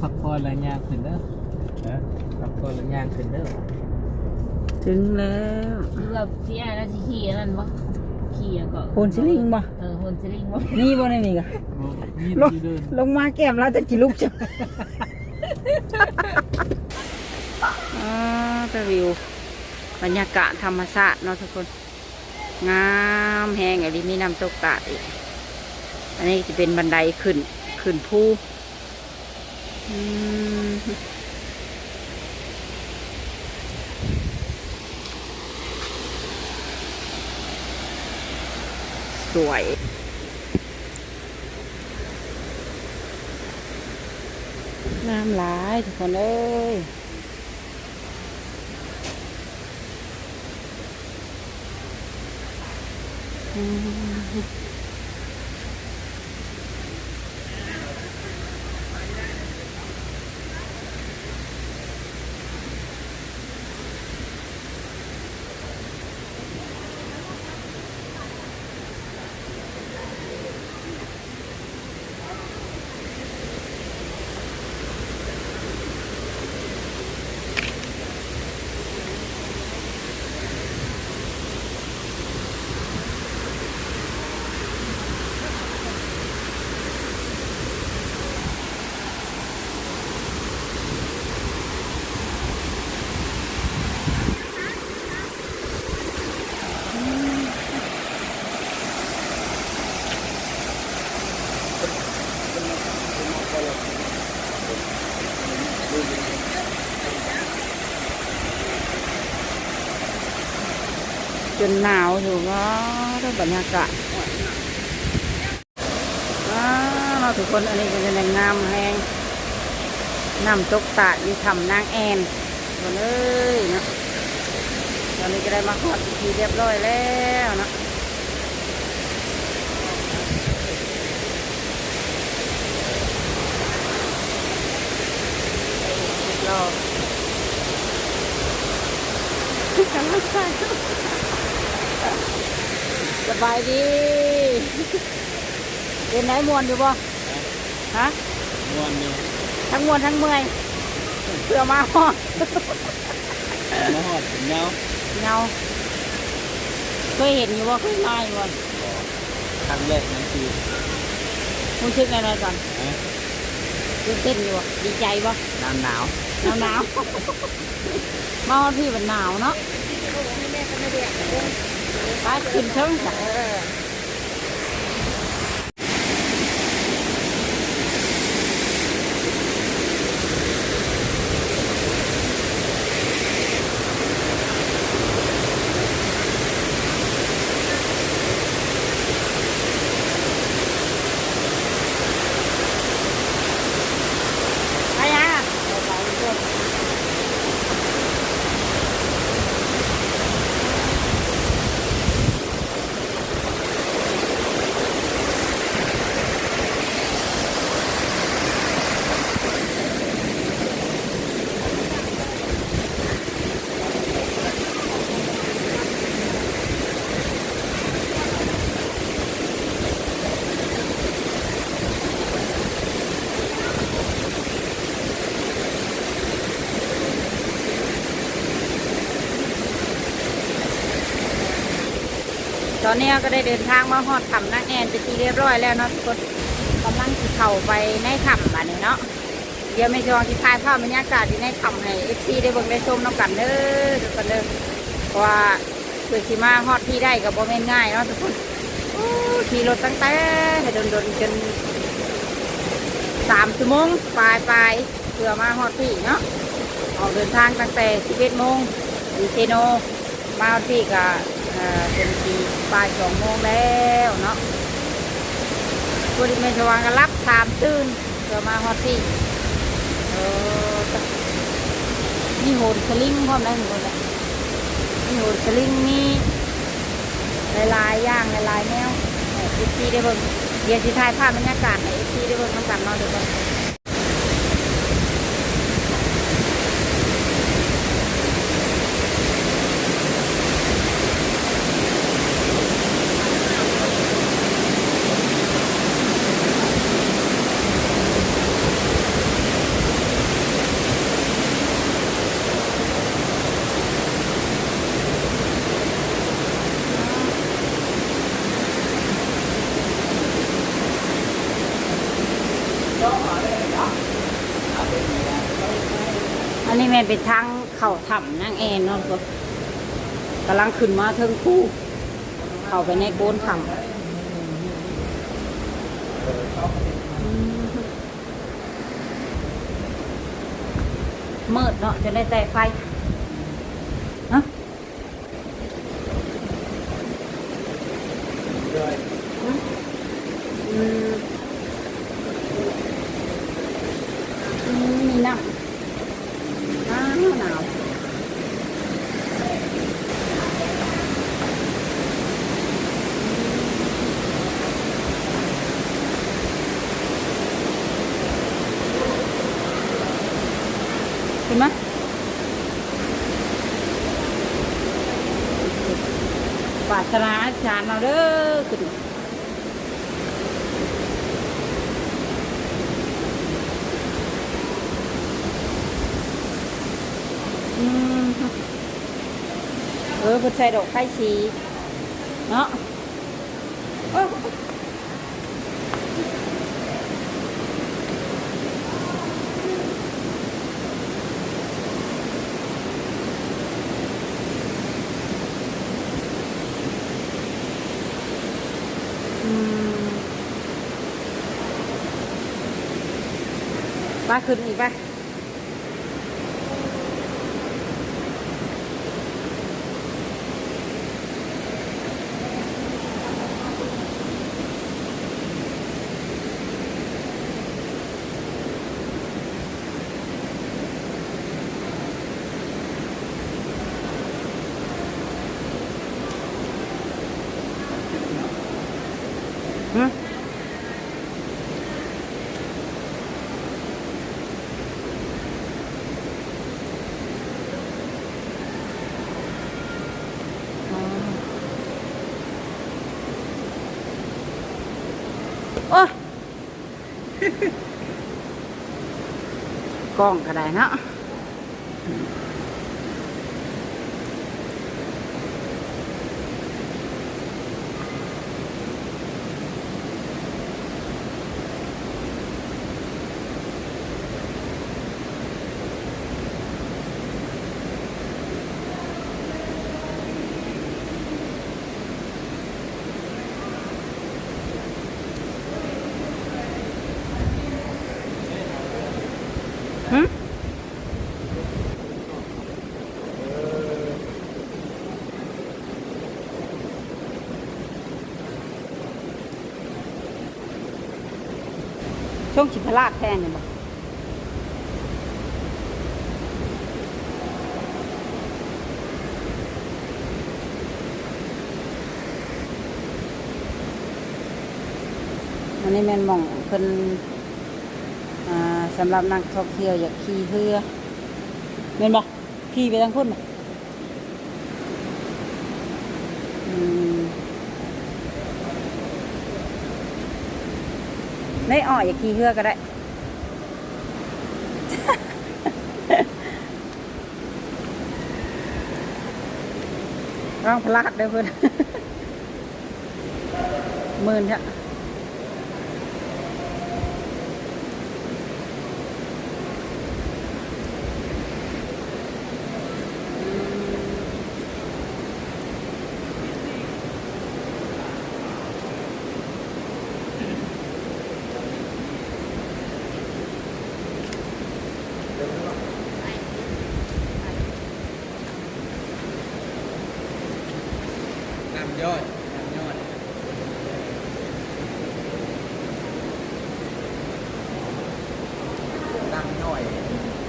พักผ่อนแล้วย่างขึ้นเด้อฮะพักผ่อนแล้วย่างขึ้นเด้อถึงแล้วคือแบบพี่ไอ้แล้วสิขี่อันนั่นบ่ขี่อันก็โพนซิลิงบ่เออโฮนซิลิงบ่นี่บ่ได้นี่กะมีลงที่เดินลงมาแก้มแล้วจะจิลุกจ้ะอ่าตะวิว บรรยากาศธรรมชาติเนาะทุกคน งามแหงอะไรมีน้ำตกตาดอีก อันนี้จะเป็นบันไดขึ้น ขึ้นภูอืม สวย น้ำหลายทุกคนเอ้ยอืม จนหนาวอยู่ก็ได้บรรยากาศเราทุกคนอันนี้ก็จะเป็นงามแหงน้ำตกตาดอยู่ทำนางแอนคนเอ้ยเนาะตอนนี้ก็ได้มาฮอดพิธีเรียบร้อยแล้วเนาะรอบกำลังใจ สบายดีเป็นไหนมวนอยู่บ่ฮะนวลอยู่ทั้งมวนทั้งเมื่อยเพื่อมาฮอดมาหอดเงาเงาเคยเห็นอยู่บ่เคยมาอยู่บ่ครั้งแรกนั่นคือรู้สึกไงก่อนฮะตื่นเต้นอยู่บ่ดีใจบ่หนาวหนาวหนาวหนาวมาฮอดพี่มันหนาวเนาะ ไปกินเชิงจ้ะ อนนี้ก็ได้เดินทางมาฮอดถ้ำนางแอนเป็นที่เรียบร้อยแล้วเนาะทุกคนกำลังสิเข้าไปในถ้ำบัดนี้เนาะเดี๋ยวไม่ชองที่ถ่ายภาพบรรยากาศที่ในถ้ำให้เอฟซีได้เบิ่งได้ชมน้ำกันเด้อทุกคนเด้อเพราะว่าเพื่อสิมาฮอดที่ได้กับโมเมนง่ายเนาะทุกคนขี่รถตั้งแต่ให้โดนๆจนสามชั่วโมงปลายปลายเพื่อมาฮอดที่เนาะออกเดินทางตั้งแต่สิบเอ็ดโมงดีเซโนมาฮอดที่ก็เอ่อ เป็นทีปลายสองโมงแล้วเนาะบริเวณสว่างก็รับสามตื่นเพื่อมาฮอดที่เออมีโหนสลิงพร้อมได้หมดเลยมีโหนสลิงมีหลายๆย่างลายๆแนวเอฟซีได้เบิ่งเดี๋ยวสิถ่ายภาพบรรยากาศให้เอฟซีได้เบิ่งน้ำกันเนาะเดี๋ยวก่อน เป็นทางเข่าถ้ำนั่งแอนเนาะก็กำลังขึ้นมาเทิงคู่ เข้าไปในโกนถ้ำเมมืดเนาะจะได้แต่ไฟฮะอืมอืมมีน้ำหนาวหนาว เห็นไหมปรารถนาจารย์เราเด้อขึ้นเออเพิ่นใส่ดอกไข่สีเนาะ ไปขึ้น กล้องก็ได้เนาะ ช่วงชิพลาดแทนเนี่ยบอกอันนี้แมนมองเพิ่นอ่าสำหรับนักท่องเที่ยวอยากขี่เรือเห็นบ่ขี่ไปทางพุ่นอืม ไม่อ่ออยากขี่เหือก็ได้ ร่างพลาดเด้เพื่อนหมื่นค่ะ น้ำยอดน้ำยอดน้ำน้อย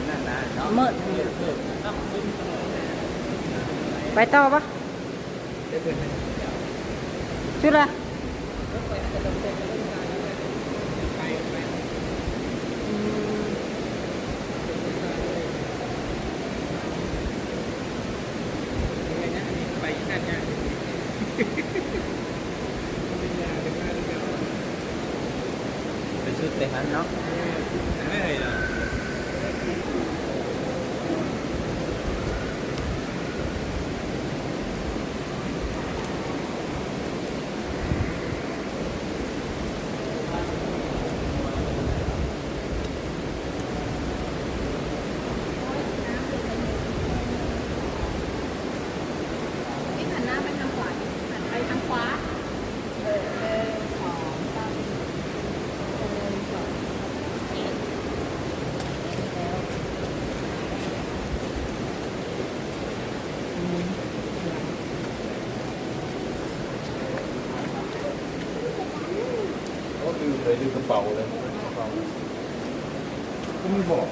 นั่นนะเนาะ มืด เพิ่มเพิ่มน้ำซึมตลอดเลย ไปต่อปะไก็คือไปดูกระเป๋าเลยกระเป๋าก็ไม่บอก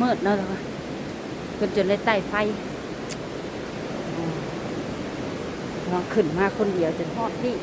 มืดเนาะคนจนได้ใต้ไฟลองขึ้นมาคนเดียวจนทอดที่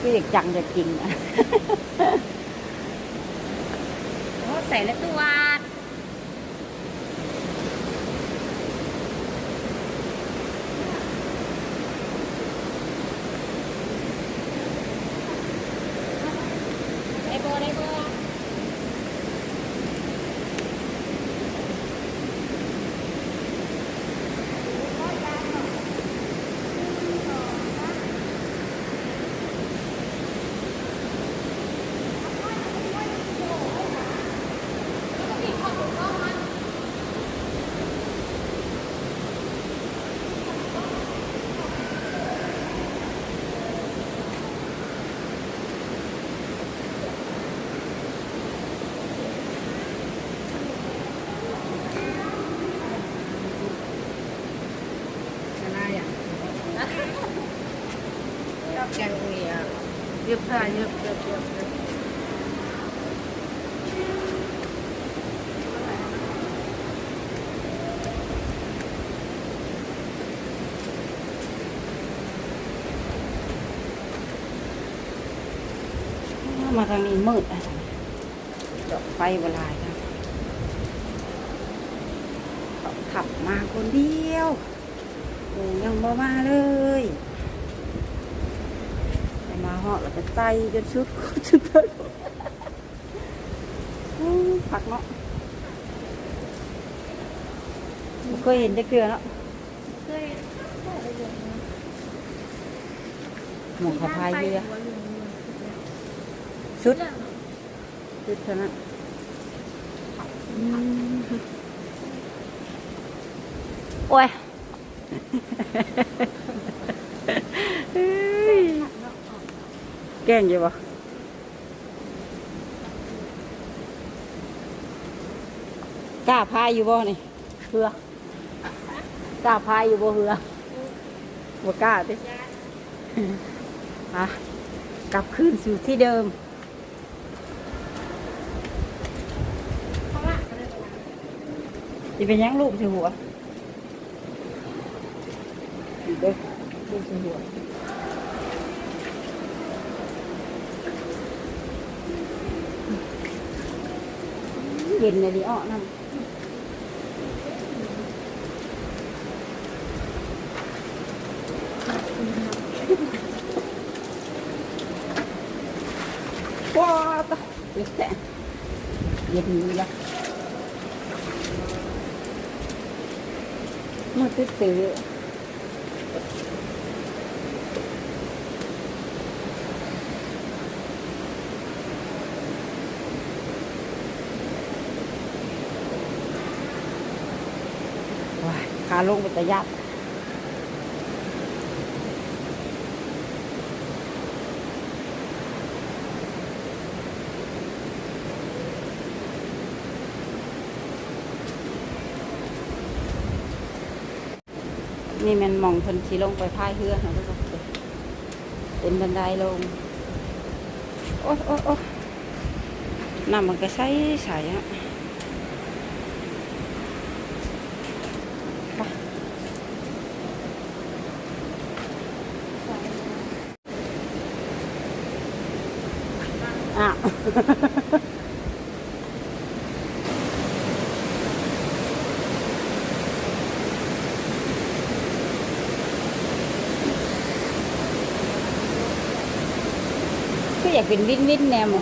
คืออยากจังอยากจริงอะโอ้ใส่แล้วตัวดได้โบได้โบ อะไรอะช อบแกงเลียวเรียบร้อยเรียบเรียบเยบเรียบมาทางนี้มืดอะดอกไฟบลายนะต้องขับมาคนเดียวโอ้ยังบ่มาเลยไปมาเหาะแล้วก็ ไตจนชุดชุดเพิ่นอู้ผักเนาะบ่เคยเห็นจะเกลือเนาะหมกกระพายเรือชุดชุดเท่านั้นอืมโอ้ย เฮ้ย แกล้งอยู่ปะกล้าพายอยู่บ่นี่เหือกล้าพายอยู่บ่เหือบ่กล้าดิอะกลับคืนสู่ที่เดิมจะเป็นยังลูกใส่หัวอีกเด้อลูกส่หัว เย็นเลยดิอ้อนั่นว้าวตะเย็นแต่เย็นนี่ละมืดตื้อ ขาลงเป็นระยะบนี่มันมองเนสีลงไปพายเฮือนะทุกคนเป็นบันไดลง โอ๊ยโอ๊ยโอ๊ยน้ำมันก็ใสใสฮะ ก็อยากเป็นวินวินแนมอื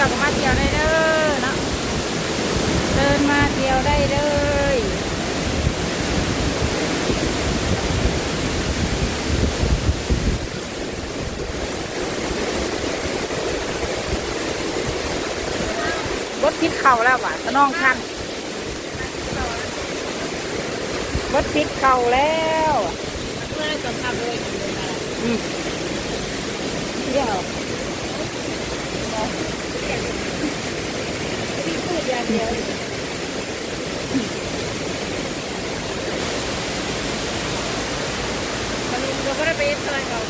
ที่ยวก็มาเที่ยวได้เด้อเนาะเดินมาเที่ยวได้เลยรถพิษเข่าแล้วว่ะตะน้องทันรถพิษเข่าแล้วเมื่อจะทำเลยกินเลยอืมเดี๋ยว พูด อย่างเดียวมันเราก็ได้ไปอะไรเขา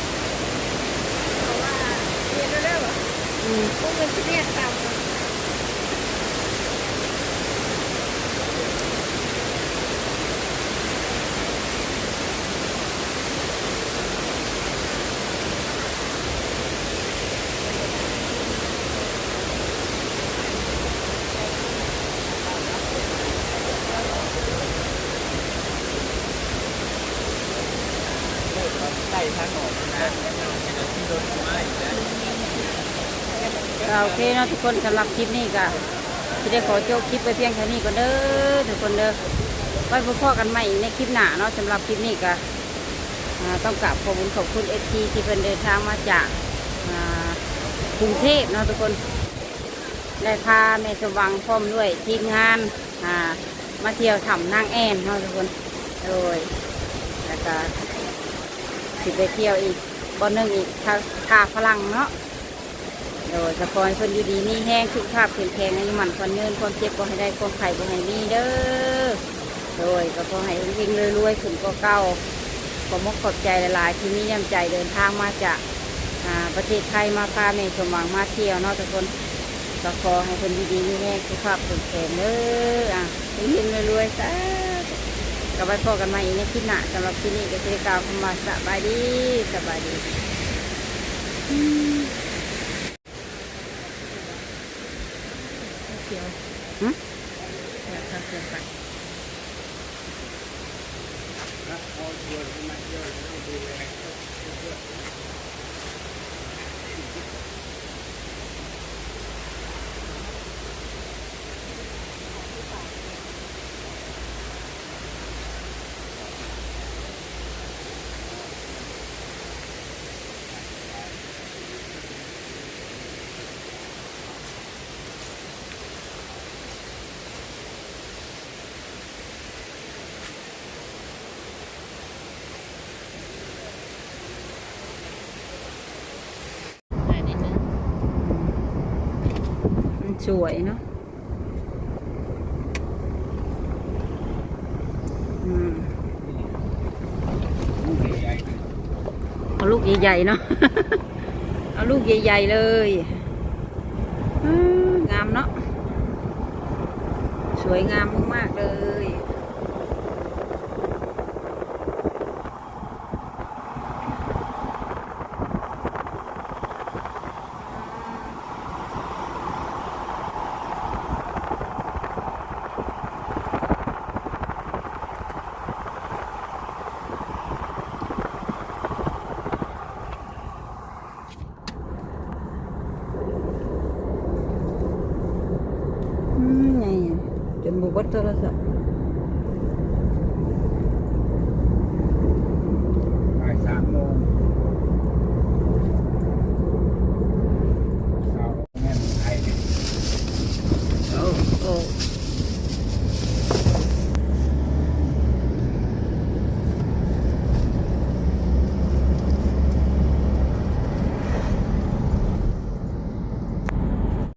เพราะว่าเรียนเรื่อยๆวอะพวกมันที่เรียนตาม ใส่ทางออกนะเดี๋ยวที่โดนไม้แล้ว ก็โอ เคเนาะทุกคนสำหรับคลิปนี้ก็จะได้ขอจบคลิปไปเพียงแค่นี้ก่อนเด้อทุกคนเด้อไว้พบพ่อกันใหม่ในคลิปหน้าเนาะสำหรับคลิปนี้ก็ต้องกราบขอบคุณขอบคุณเอฟซีที่เป็นเดินทางมาจากกรุงเทพเนาะทุกคนได้พาแม่สว่างพร้อมด้วยทีมงานมาเที่ยวถ้ำนางแอนเนาะทุกคนโดยแล้วก็สิไปเที่ยวอีกบอนหนึ่งอีกทาทาพลังเนาะ โดยจะคอยคนอยู่ดีนี่แห้งสุขภาพแข็งแรงอายุมันคนเงินความเจ็บก็ให้ได้ความไข่ก็ให้มีเด้อโดยก็ขอให้วิ่งรวยๆขึ้นก็เก้าขอมกขอบใจหลายๆที่มีน้ำใจเดินทางมาจากอาประเทศไทยมาพาเมย์สมหวังมาเที่ยวนาะทุกคนก็ขอให้คนดีๆนี่แห้งสุขภาพแข็งแรงเด้ออะวิ่งรวยๆซะก็ไว้พอกันมาอีกในคลิปหน้าสำหรับที่นี่ก็จะกล่าวคำว่าสบายดีสบายดีอืม เขี ยว หึ อยากทำเกินไป อ สวยเนาะอืมลูกใหญ่เอาลูกใหญ่ๆเนาะ เอาลูกใหญ่ๆเลยงามเนาะ สวยงามมากๆเลย